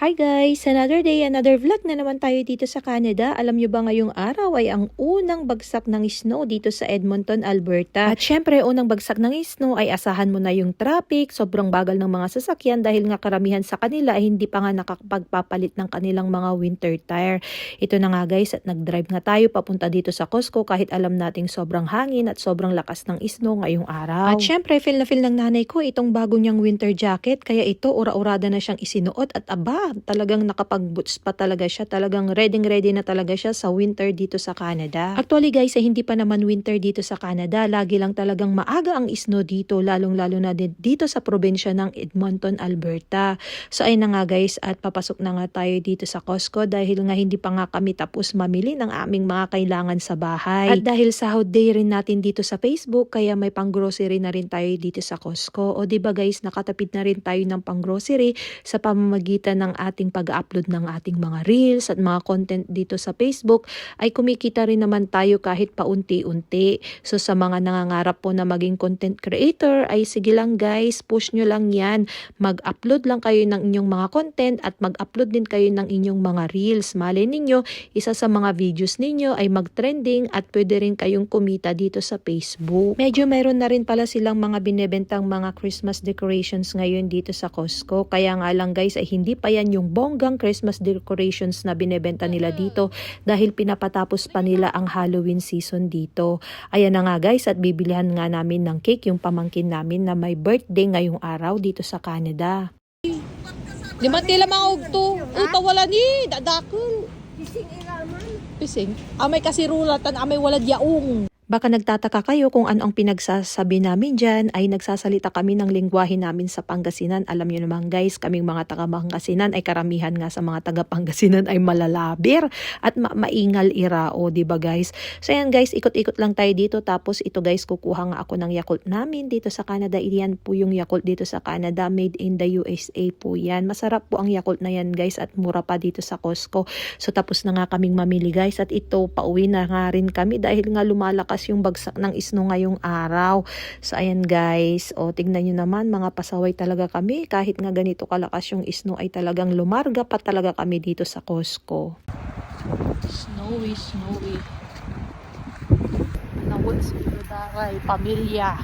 Hi guys! Another day, another vlog na naman tayo dito sa Canada. Alam nyo ba ngayong araw ay ang unang bagsak ng snow dito sa Edmonton, Alberta. At syempre, unang bagsak ng snow ay asahan mo na yung traffic, sobrang bagal ng mga sasakyan dahil nga karamihan sa kanila ay hindi pa nga nakakapagpapalit ng kanilang mga winter tire. Ito na nga guys at nag-drive nga tayo papunta dito sa Costco kahit alam nating sobrang hangin at sobrang lakas ng snow ngayong araw. At syempre, feel na feel ng nanay ko itong bago niyang winter jacket kaya ito ura-urada na siyang isinuot at aba, talagang nakapag-boots pa talaga siya. Talagang ready-ready na talaga siya sa winter dito sa Canada. Actually guys, eh, hindi pa naman winter dito sa Canada. Lagi lang talagang maaga ang snow dito, lalong-lalo na dito sa probinsya ng Edmonton, Alberta. So ayun na nga guys, at papasok na nga tayo dito sa Costco dahil nga hindi pa nga kami tapos mamili ng aming mga kailangan sa bahay. At dahil sahod day rin natin dito sa Facebook, kaya may pang-grocery na rin tayo dito sa Costco. O ba guys, nakatapid na rin tayo ng pang-grocery sa pamamagitan ng ating pag-upload ng ating mga reels at mga content dito sa Facebook ay kumikita rin naman tayo kahit paunti-unti. So sa mga nangangarap po na maging content creator ay sige lang guys, push nyo lang yan. Mag-upload lang kayo ng inyong mga content at mag-upload din kayo ng inyong mga reels. Malay ninyo, isa sa mga videos ninyo ay mag-trending at pwede rin kayong kumita dito sa Facebook. Medyo meron na rin pala silang mga binebentang mga Christmas decorations ngayon dito sa Costco. Kaya nga lang guys ay hindi pa yan yung bonggang Christmas decorations na binebenta nila dito dahil pinapatapos pa nila ang Halloween season dito. Ayan na nga guys at bibilihan nga namin ng cake yung pamangkin namin na may birthday ngayong araw dito sa Canada. Liman tila mga ugto. Uta wala ni dadakol. Pising iraman. Pising. Amay kasi rulatan, amay wala yaong. Baka nagtataka kayo kung ano ang pinagsasabi namin dyan ay nagsasalita kami ng lingwahe namin sa Pangasinan. Alam nyo naman guys, kaming mga taga Pangasinan ay karamihan nga sa mga taga Pangasinan ay malalabir at ma- maingal irao, ba guys? So yan guys, ikot-ikot lang tayo dito tapos ito guys, kukuha nga ako ng Yakult namin dito sa Canada. Iyan po yung Yakult dito sa Canada, made in the USA po yan. Masarap po ang Yakult na yan guys at mura pa dito sa Costco. So tapos na nga kaming mamili guys at ito pauwi na nga rin kami dahil nga lumalakas yung bagsak ng snow ngayong araw. So ayan guys, o tignan nyo naman mga pasaway talaga kami kahit nga ganito kalakas yung snow ay talagang lumarga pa talaga kami dito sa Costco. Snowy, snowy. Nawod sa daray, pamilya.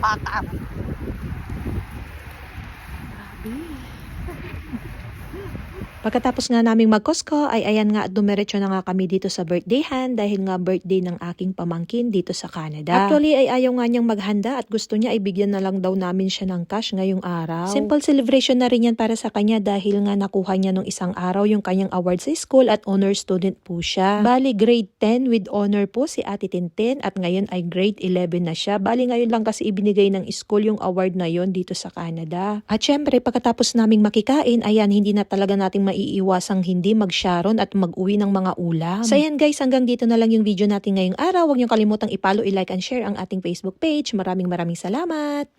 Pakar. Grabe. Pagkatapos nga naming mag-Costco ay ayan nga dumiretso na nga kami dito sa birthdayhan dahil nga birthday ng aking pamangkin dito sa Canada. Actually ay ayaw nga niyang maghanda at gusto niya ay bigyan na lang daw namin siya ng cash ngayong araw. Simple celebration na rin yan para sa kanya dahil nga nakuha niya nung isang araw yung kanyang award sa school at honor student po siya. Bali grade 10 with honor po si Ate Tintin at ngayon ay grade 11 na siya. Bali ngayon lang kasi ibinigay ng school yung award na yon dito sa Canada. At syempre pagkatapos naming makikain, ayan hindi na talaga nating maiiwasang hindi mag-sharon at mag-uwi ng mga ulam. So ayan guys, hanggang dito na lang yung video natin ngayong araw. Huwag niyong kalimutang i-follow, i-like and share ang ating Facebook page. Maraming maraming salamat!